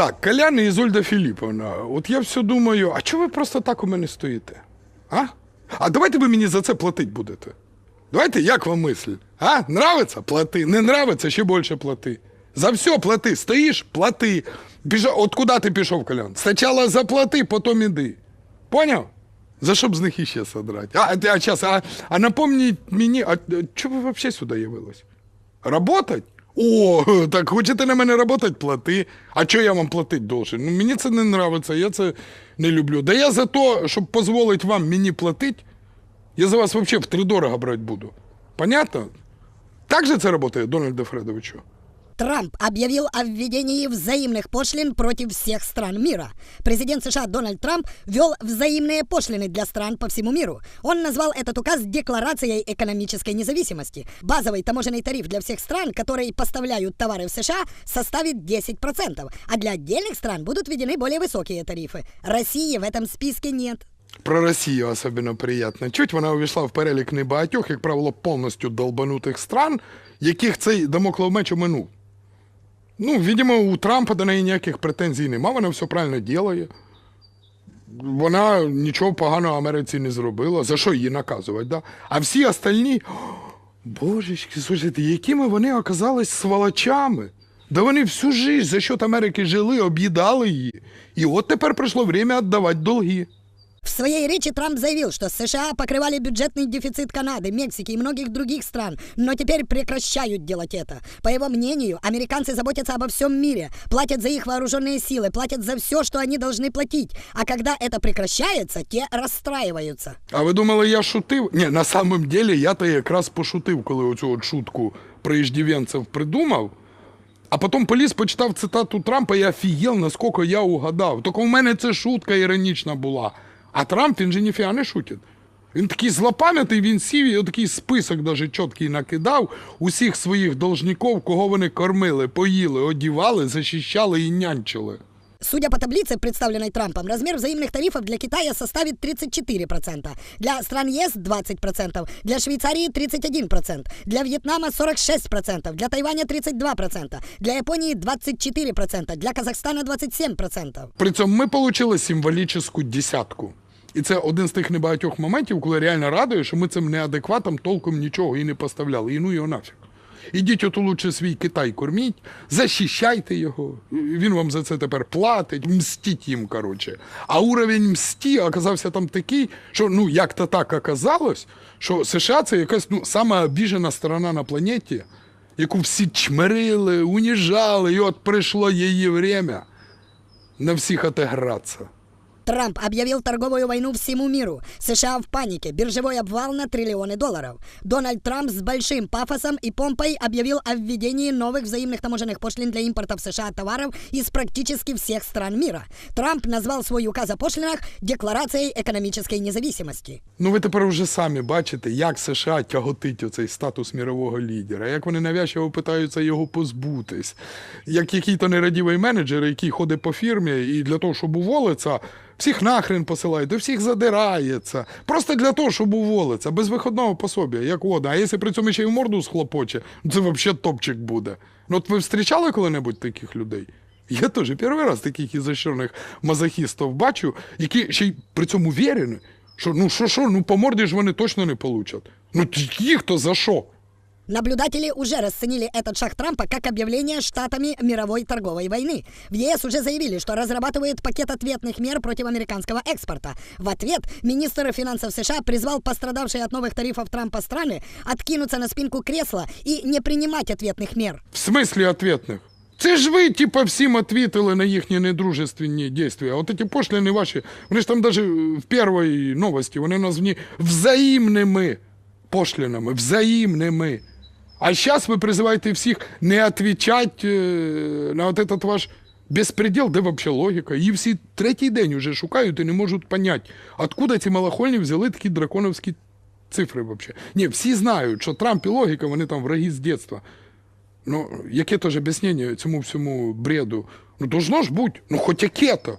Так, Колян і Ізольда Філіповна, от я все думаю, а чого ви просто так у мене стоїте? А? А давайте ви мені за це платити будете. Давайте, як вам мисль? А? Нравиться? Плати. Не нравиться, ще більше плати. За все плати. Стоїш, плати. Пішов, от куди ти пішов, Колян? Спочатку заплати, потім іди. Поняв? За що б з них іще содрати? А, а, час, а, а напомніть мені, а чого ви взагалі сюди явились? Работать? О, так хочете на мене працювати, плати. А що я вам платити должен? Ну, мені це не подобається, я це не люблю. Да я за те, щоб дозволити вам мені платити, я за вас взагалі втридорого брати буду. Понятно? Так же це працює, Дональде Фредовичу? Трамп объявил о введении взаимных пошлин против всех стран мира. Президент США Дональд Трамп ввел взаимные пошлины для стран по всему миру. Он назвал этот указ Декларацией экономической независимости. Базовый таможенный тариф для всех стран, которые поставляют товары в США, составит 10%, а для отдельных стран будут введены более высокие тарифы. России в этом списке нет. Про Росію особливо приємно. Чуть вона увійшла в перелік небагатьох, як правило, повністю долбанутих стран, яких цей дамоклов меч оминув. Ну, видимо, у Трампа до неї ніяких претензій нема, вона все правильно ділає. Вона нічого поганого Америці не зробила. За що її наказувати, да? А всі остальні. Божечки, слушайте, якими вони оказались сволочами. Да вони всю жизнь за счет Америки жили, об'їдали її. І от тепер прийшло время віддавати долги. В своей речи Трамп заявил, что США покрывали бюджетный дефицит Канады, Мексики и многих других стран, но теперь прекращают делать это. По его мнению, американцы заботятся обо всем мире, платят за их вооруженные силы, платят за все, что они должны платить. А когда это прекращается, те расстраиваются. А ви думали, я шутив? Ні, на самом деле я то якраз пошутив, коли оцю от шутку про іждівенців придумав. А потім поліз, почитав цитату Трампа і офігел, наскільки я угадав. Тільки у мене це шутка іронічна була. А Трамп, він же ніфіга не шутить. Він такий злопам'ятий, він сів і такий список даже чіткий накидав усіх своїх должників, кого вони кормили, поїли, одівали, захищали і нянчили. Судя по таблице, представленной Трампом, размер взаимных тарифов для Китая составит 34%, для стран ЕС 20%, для Швейцарии 31%, для Вьетнама 46%, для Тайваня 32%, для Японии 24%, для Казахстана 27%. При цьому ми отримали символічну десятку. І це один з тих небагатьох моментів, коли реально радує, що ми цим неадекватом толком нічого і не поставляли. І ну його нафіг. Ідіть ото лучше свій Китай корміть, захищайте його. Він вам за це тепер платить, мстіть їм, коротше. А уровень мсті оказався там такий, що ну як-то так оказалось, що США це якась ну, сама обіжена сторона на планеті, яку всі чмирили, уніжали, і от прийшло її время на всіх отыграться. Трамп объявил торговую войну всему миру. США в панике. Биржевой обвал на триллионы долларов. Дональд Трамп с большим пафосом и помпой объявил о введении новых взаимных таможенных пошлин для импорта в США товаров из практически всех стран мира. Трамп назвал свой указ о пошлинах Декларацией экономической независимости. Ну, ви тепер вже самі бачите, як США тяготить оцей статус мірового лідера, як вони навязчиво питаються його позбутись, як який-то нерадівий менеджер, який ходить по фірмі і для того, щоб уволитися, всіх нахрен посилає, до всіх задирається. Просто для того, щоб уволитися, без виходного пособія, як вода. А якщо при цьому ще й в морду схлопоче, це взагалі топчик буде. Ну, от ви зустрічали коли-небудь таких людей? Я теж перший раз таких ізощрених мазохістів бачу, які ще й при цьому вірені, що ну що, що, ну по морді ж вони точно не получать. Ну їх то за що? Наблюдатели уже расценили этот шаг Трампа как объявление штатами мировой торговой войны. В ЕС уже заявили, что разрабатывают пакет ответных мер против американского экспорта. В ответ министр финансов США призвал пострадавшие от новых тарифов Трампа страны откинуться на спинку кресла и не принимать ответных мер. В смислі ответних? Це ж ви, типа, всім ответили на їхні недружественні дії. А от ці пошлини ваші, вони ж там даже в першій новості, вони названі взаємними пошлинами, взаємними. А зараз ви призиваєте всіх не відповідати е, на от этот ваш безпреділ, де взагалі логіка. Її всі третій день вже шукають і не можуть понять, откуда ці малохольні взяли такі драконовські цифри взагалі. Ні, всі знають, що Трамп і логіка, вони там враги з дитинства. Ну, яке теж об'яснення цьому всьому бреду? Ну, должно ж бути, ну хоч яке-то.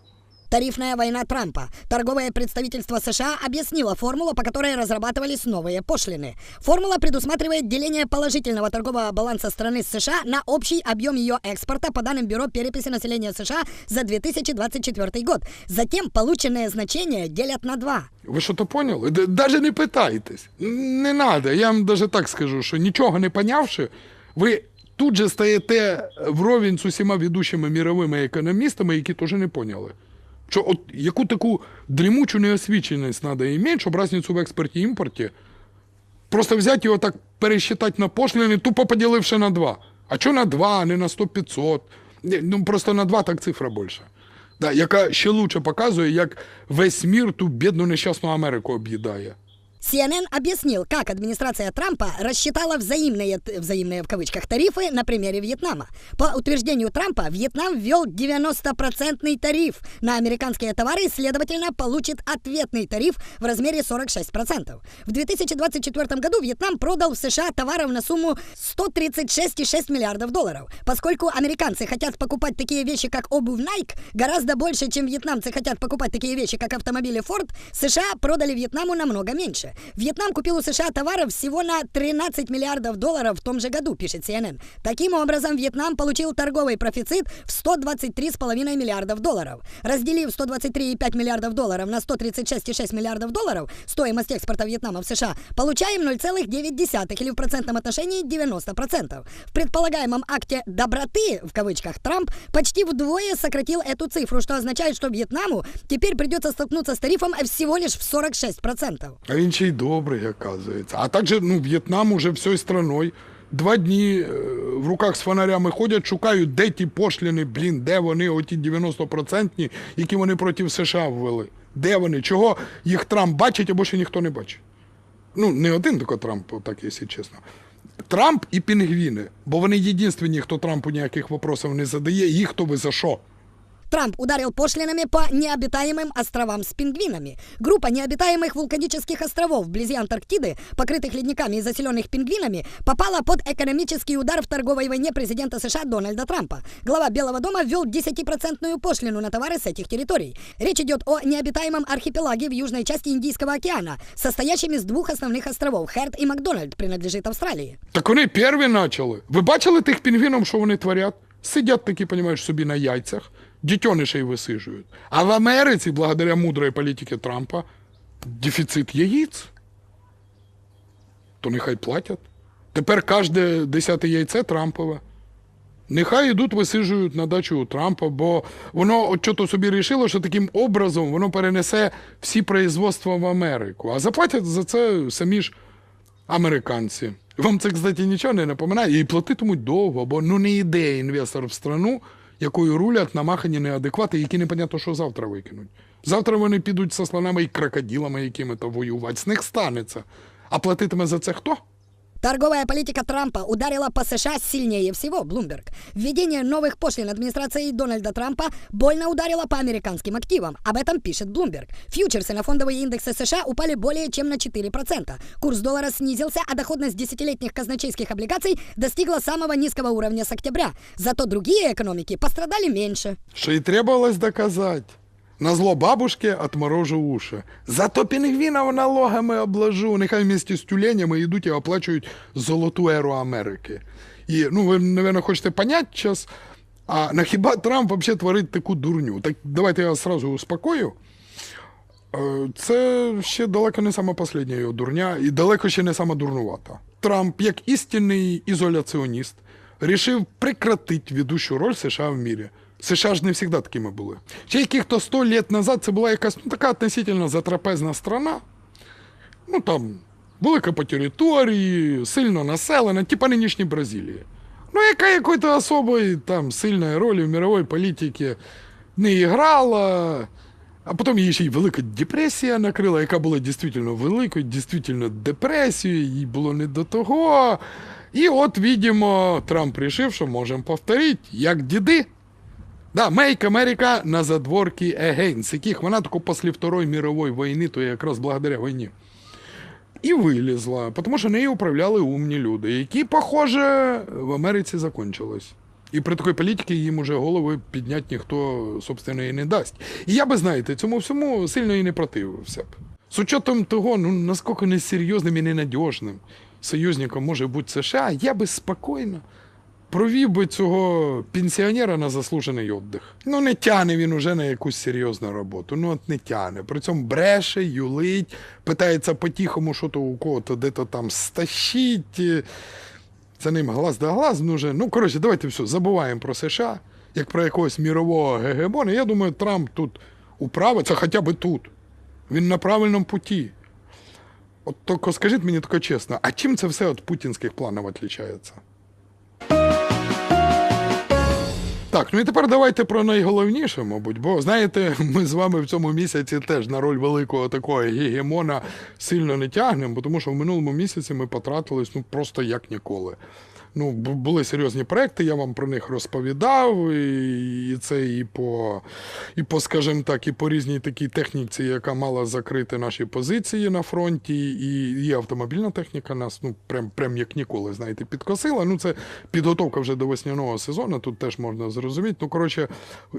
Тарифная война Трампа. Торговое представительство США объяснило формулу, по которой разрабатывались новые пошлины. Формула предусматривает деление положительного торгового баланса страны с США на общий объем ее экспорта по данным Бюро переписи населения США за 2024 год. Затем полученное значение делят на два. Ви що то поняли? Д- Даже не питайтесь. Не надо. Я вам даже так скажу, що нічого не понявши, ви тут же стаєте вровень з усіма ведучими міровими економістами, які теж не поняли. Що от яку таку дрімучу неосвіченість треба іметь, щоб різницю в експорті і імпорті просто взяти його так пересчитати на пошлини, тупо поділивши на два. А що на два, а не на 100-500? Ну просто на два так цифра більша. Да, яка ще лучше показує, як весь мір ту бідну нещасну Америку об'їдає. CNN объяснил, как администрация Трампа рассчитала взаимные, взаимные в кавычках тарифы на примере Вьетнама. По утверждению Трампа, Вьетнам ввел 90% тариф на американские товары следовательно, получит ответный тариф в размере 46%. В 2024 году Вьетнам продал в США товаров на сумму 136,6 миллиардов долларов. Поскольку американцы хотят покупать такие вещи, как обувь Nike, гораздо больше, чем вьетнамцы хотят покупать такие вещи, как автомобили Ford, США продали Вьетнаму намного меньше. Вьетнам купил у США товаров всего на 13 миллиардов долларов в том же году, пишет CNN. Таким образом, Вьетнам получил торговый профицит в 123,5 миллиардов долларов. Разделив 123,5 миллиардов долларов на 136,6 миллиардов долларов, стоимость экспорта Вьетнама в США, получаем 0,9 или в процентном отношении 90%. В предполагаемом акте «доброты» в кавычках Трамп почти вдвое сократил эту цифру, что означает, что Вьетнаму теперь придется столкнуться с тарифом всего лишь в 46%. А він ще й добрий, оказується. А також ну, В'єтнам уже всією страною. Два дні е, в руках з фонарями ходять, шукають, де ті пошліни, блін, де вони, оті 90%, які вони проти США ввели. Де вони? Чого їх Трамп бачить або ще ніхто не бачить? Ну, не один тільки Трамп, так, якщо чесно. Трамп і пінгвіни, бо вони єдинственні, хто Трампу ніяких вопросів не задає, їх то ви за що? Трамп ударил пошлинами по необитаемым островам с пингвинами. Группа необитаемых вулканических островов вблизи Антарктиды, покрытых ледниками и заселенных пингвинами, попала под экономический удар в торговой войне президента США Дональда Трампа. Глава Белого дома ввел 10% пошлину на товары с этих территорий. Речь идет о необитаемом архипелаге в южной части Индийского океана, состоящем из двух основных островов. Херд и Макдональд принадлежит Австралии. Так вони перві почали. Ви бачили тих пінгвінів, що вони творять? Сидять такі, понімаєш, собі на яйцях, Дітьонишей висижують. А в Америці, благодаря мудрої політики Трампа, дефіцит яїць. То нехай платять. Тепер кожне десяте яйце Трампове. Нехай йдуть, висижують на дачу у Трампа, бо воно що-то собі рішило, що таким образом воно перенесе всі производства в Америку. А заплатять за це самі ж американці. Вам це, кстати, нічого не напоминає. І платитимуть довго, бо ну не йде інвестор в страну, якою рулять намахані неадеквати, які непонятно, що завтра викинуть. Завтра вони підуть со слонами і крокодилами якими-то воювати. З них станеться. А платитиме за це хто? Торговая политика Трампа ударила по США сильнее всего, Блумберг. Введение новых пошлин администрации Дональда Трампа больно ударило по американским активам. Об этом пишет Блумберг. Фьючерсы на фондовые индексы США упали более чем на 4%. Курс доллара снизился, а доходность десятилетних казначейских облигаций достигла самого низкого уровня с октября. Зато другие экономики пострадали меньше. Що й требувалось доказати. На зло бабушки отморожу уші. Зато пінгвінів налогами обложу. Нехай вместе з тюленями йдуть і оплачують золоту еру Америки. І, ну, ви, мабуть, хочете понять зараз, а на хіба Трамп взагалі творить таку дурню? Так давайте я сразу успокою. Е, Це ще далеко не сама последня його дурня, і далеко ще не сама дурнувата. Трамп, як істинний ізоляціоніст, рішив прекратити ведущу роль США в мірі. США ж не завжди такими були. Ще яких-то 100 лет назад це була якась ну, така относительно затрапезна страна. Ну там велика по території, сильно населена, типа нинішній Бразилії. Ну, яка якої-то особої там сильної ролі в мировій політиці не грала. А потім її ще й велика депресія накрила, яка була дійсно великою, дійсно депресією, їй було не до того. І от, видимо, Трамп вирішив, що можемо повторити, як діди. Да, Make America на задворки again, з яких вона тільки після Второї мирової війни, то якраз благодаря війні. І вилізла, тому що нею управляли умні люди, які, похоже, в Америці закончились. І при такій політиці їм уже голови підняти ніхто, собственно, і не дасть. І я би, знаєте, цьому всьому сильно і не противився б. З учетом того, ну наскільки несерйозним і ненадіжним союзником може бути США, я би спокійно провів би цього пенсіонера на заслужений віддих. Ну, не тяне він уже на якусь серйозну роботу. Ну, от не тяне. При цьому бреше, юлить, питається по-тихому, що то у кого-то де-то там стащить. е, За ним глаз да глаз нужен. Ну, коротше, давайте все, забуваємо про США, як про якогось мірового гегемона. Я думаю, Трамп тут управиться хоча б тут. Він на правильному путі. От тільки скажіть мені тако чесно, а чим це все від путінських планів відрізняється? Так, ну і тепер давайте про найголовніше, мабуть, бо знаєте, ми з вами в цьому місяці теж на роль великого такого гегемона сильно не тягнемо, тому що в минулому місяці ми потратились ну просто як ніколи. Ну, були серйозні проекти, я вам про них розповідав, і, це і по, і по, скажімо так, і по різній такій техніці, яка мала закрити наші позиції на фронті, і, і автомобільна техніка нас ну прям, прям як ніколи, знаєте, підкосила. Ну, це підготовка вже до весняного сезону, тут теж можна зрозуміти. Ну, коротше,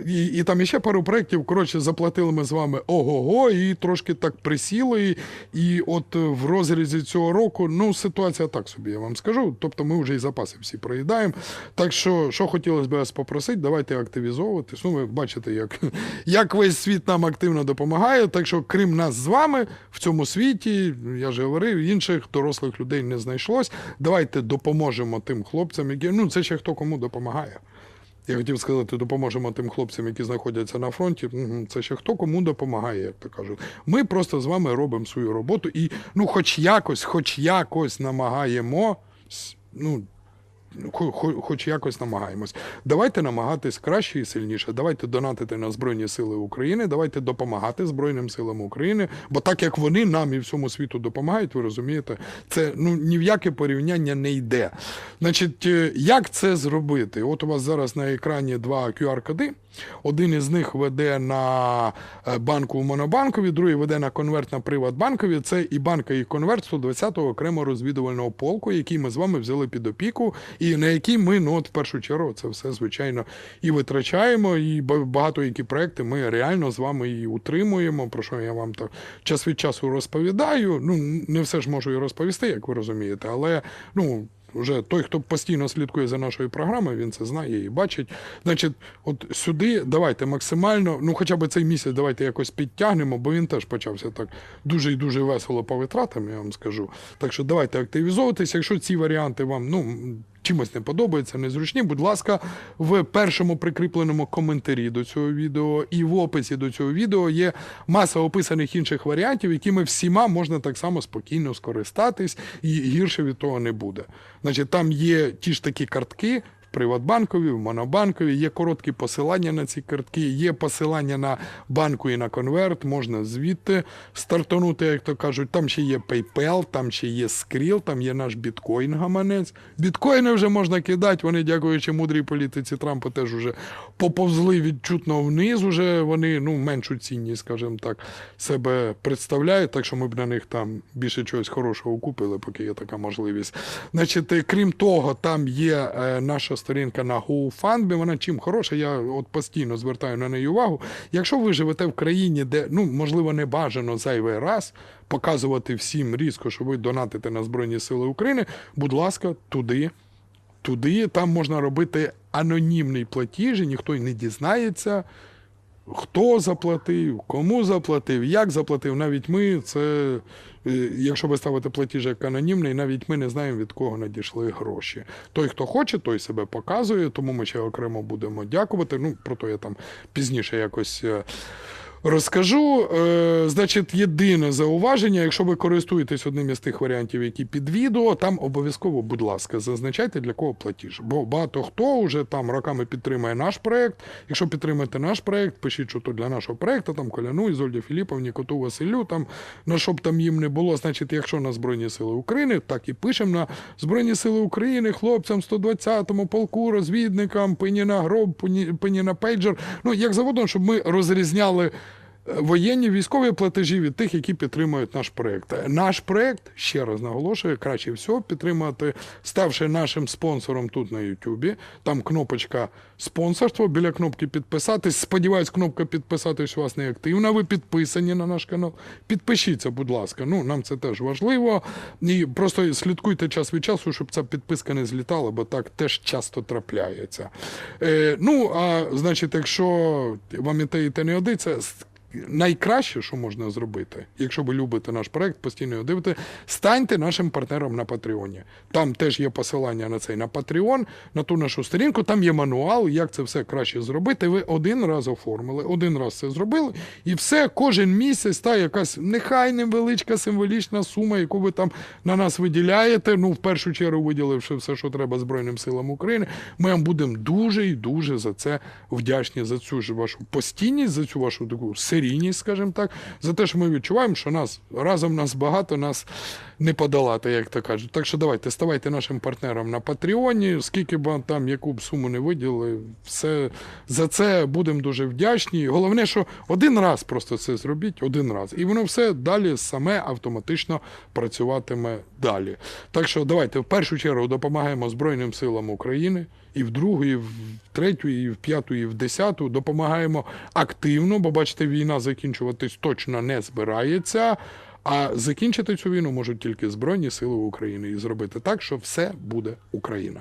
і, і там іще пару проєктів, коротше, заплатили ми з вами ого-го, і трошки так присіли. І от в розрізі цього року, ну, ситуація так собі, я вам скажу. Тобто ми вже і запаси всі проїдаємо. Так що, що хотілося б вас попросити, давайте активізовуватись. Ну, ви бачите, як, як весь світ нам активно допомагає. Так що, крім нас з вами, в цьому світі, я вже говорив, інших дорослих людей не знайшлось. Давайте допоможемо тим хлопцям, які ну це ще хто кому допомагає. Я хотів сказати, допоможемо тим хлопцям, які знаходяться на фронті. Це ще хто кому допомагає, як то кажуть. Ми просто з вами робимо свою роботу і, ну, хоч якось, хоч якось намагаємо. Ну, хоч якось намагаємось. Давайте намагатись краще і сильніше. Давайте донатити на Збройні Сили України, давайте допомагати Збройним силам України. Бо так як вони нам і всьому світу допомагають, ви розумієте, це ну ні в яке порівняння не йде. Значить, е, як це зробити? От у вас зараз на екрані два QR-коди. Один із них веде на е, банку в Монобанкові, другий веде на конверт на Приватбанкові. Це і банка, і конверт 120-го окремого розвідувального полку, який ми з вами взяли під опіку, і на який ми, ну от в першу чергу, це все звичайно і витрачаємо, і ба- багато які проекти ми реально з вами і утримуємо. Про що я вам так час від часу розповідаю. Ну не все ж можу і розповісти, як ви розумієте, але ну. Вже той, хто постійно слідкує за нашою програмою, він це знає і бачить. Значить, от сюди давайте максимально, ну хоча б цей місяць давайте якось підтягнемо, бо він теж почався так дуже і дуже весело по витратам, я вам скажу. Так що давайте активізовуватися. Якщо ці варіанти вам ну чимось не подобається, незручні, будь ласка, в першому прикріпленому коментарі до цього відео і в описі до цього відео є маса описаних інших варіантів, якими всіма можна так само спокійно скористатись, і гірше від того не буде. Значить, там є ті ж такі картки. Приватбанкові, в Монобанкові є короткі посилання на ці картки, є посилання на банку і на конверт, можна звідти стартанути, як то кажуть. Там ще є PayPal, там ще є Skrill, там є наш біткоін-гаманець. Біткоїни вже можна кидати, вони, дякуючи мудрій політиці Трампа, теж уже поповзли відчутно вниз, уже вони ну, меншу цінність, скажімо так, себе представляють, так що ми б на них там більше чогось хорошого купили, поки є така можливість. Значить, е, крім того, там є е, наша сторінка на GoFundMe, вона чим хороша, я от постійно звертаю на неї увагу. Якщо ви живете в країні, де, ну, можливо, не бажано зайвий раз показувати всім різко, що ви донатите на Збройні Сили України, будь ласка, туди туди там можна робити анонімний платіж, і ніхто й не дізнається, хто заплатив, кому заплатив, як заплатив. Навіть ми це, е, якщо ви ставите платіж як анонімний, навіть ми не знаємо, від кого надійшли гроші. Той, хто хоче, той себе показує, тому ми ще окремо будемо дякувати. Ну, про то я там пізніше якось. Розкажу, е, значить, єдине зауваження, якщо ви користуєтесь одним із тих варіантів, які під відео, там обов'язково, будь ласка, зазначайте для кого платіж. Бо багато хто вже там роками підтримує наш проект. Якщо підтримуєте наш проект, пишіть, що то для нашого проекту, там Коляну, Ізольді Філіповні, Коту Василю, там на що б там їм не було. Значить, якщо на Збройні Сили України, так і пишемо на Збройні Сили України, хлопцям 120-му полку, розвідникам, пені на гроб, пені на пейджер. Ну, як заводом, щоб ми розрізняли воєнні військові платежі від тих, які підтримують наш проект. Наш проект, ще раз наголошую, краще всього підтримати, ставши нашим спонсором тут на Ютубі. Там кнопочка спонсорство, біля кнопки підписатись. Сподіваюсь, кнопка підписатись у вас не активна. Ви підписані на наш канал. Підпишіться, будь ласка. Ну, нам це теж важливо. І просто слідкуйте час від часу, щоб ця підписка не злітала, бо так теж часто трапляється. Е, ну, а значить, якщо вам і те, і те не годиться, найкраще, що можна зробити, якщо ви любите наш проект, постійно його дивите, станьте нашим партнером на Патреоні. Там теж є посилання на цей на Patreon, на ту нашу сторінку, там є мануал, як це все краще зробити. Ви один раз оформили, один раз це зробили, і все, кожен місяць та якась нехай невеличка символічна сума, яку ви там на нас виділяєте. Ну, в першу чергу виділивши все, що треба Збройним силам України. Ми вам будемо дуже і дуже за це вдячні, за цю ж вашу постійність, за цю вашу таку серійність, скажімо так, за те, що ми відчуваємо, що нас разом нас багато, нас не подолати, як то кажуть. Так що давайте ставайте нашим партнером на Патреоні, скільки б там яку б суму не виділили, все за це будемо дуже вдячні. Головне, що один раз просто це зробіть, один раз, і воно все далі саме автоматично працюватиме далі. Так що давайте в першу чергу допомагаємо Збройним силам України. І в другу, і в третю, і в п'яту, і в десяту допомагаємо активно, бо бачите, війна закінчуватись точно не збирається. А закінчити цю війну можуть тільки Збройні Сили України і зробити так, що все буде Україна.